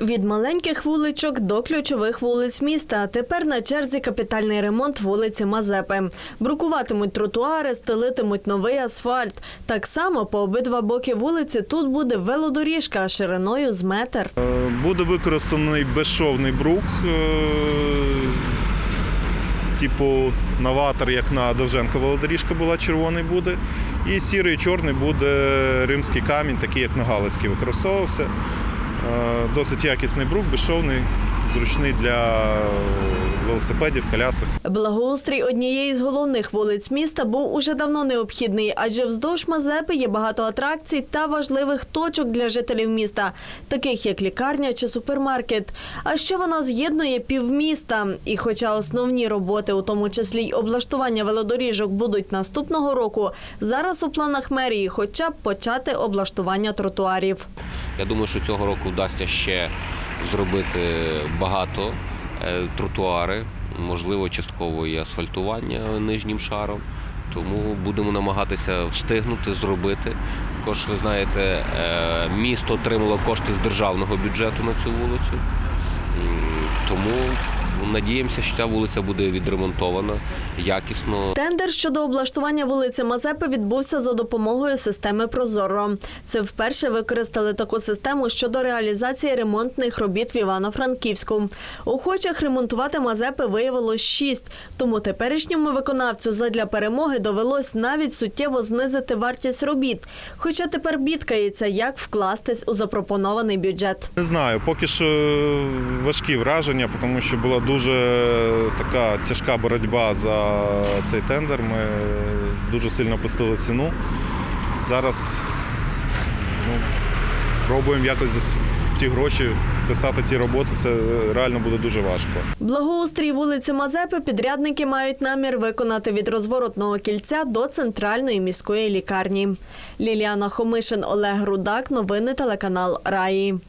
Від маленьких вуличок до ключових вулиць міста. Тепер на черзі капітальний ремонт вулиці Мазепи. Брукуватимуть тротуари, стелитимуть новий асфальт. Так само по обидва боки вулиці тут буде велодоріжка шириною з метр. Е, Буде використаний безшовний брук, е, типу новатор, як на Довженко велодоріжка була, червоний буде. І сірий чорний буде римський камінь, такий як на Галицький використовувався. Е, Досить якісний брук, безшовний, зручний для велосипедів, колясок. Благоустрій однієї з головних вулиць міста був уже давно необхідний, адже вздовж Мазепи є багато атракцій та важливих точок для жителів міста, таких як лікарня чи супермаркет. А ще вона з'єднує півміста. І хоча основні роботи, у тому числі й облаштування велодоріжок, будуть наступного року, зараз у планах мерії хоча б почати облаштування тротуарів. Я думаю, що цього року вдасться ще зробити багато е, тротуари, можливо, частково і асфальтування нижнім шаром. Тому будемо намагатися встигнути зробити. Також ви знаєте, е, місто отримало кошти з державного бюджету на цю вулицю. Тому надіємося, що ця вулиця буде відремонтована якісно. Тендер щодо облаштування вулиці Мазепи відбувся за допомогою системи Прозоро. Це вперше використали таку систему щодо реалізації ремонтних робіт в Івано-Франківську. Охочих ремонтувати Мазепи виявилось шість. Тому теперішньому виконавцю задля перемоги довелось навіть суттєво знизити вартість робіт. Хоча тепер бідкається, як вкластись у запропонований бюджет. Не знаю, поки що важкі враження, тому що була дуже така тяжка боротьба за цей тендер. Ми дуже сильно опустили ціну. Зараз ну, пробуємо якось в ті гроші вписати ті роботи. Це реально буде дуже важко. Благоустрій вулиці Мазепи підрядники мають намір виконати від розворотного кільця до центральної міської лікарні. Ліліана Хомишин, Олег Рудак. Новини телеканал Раї.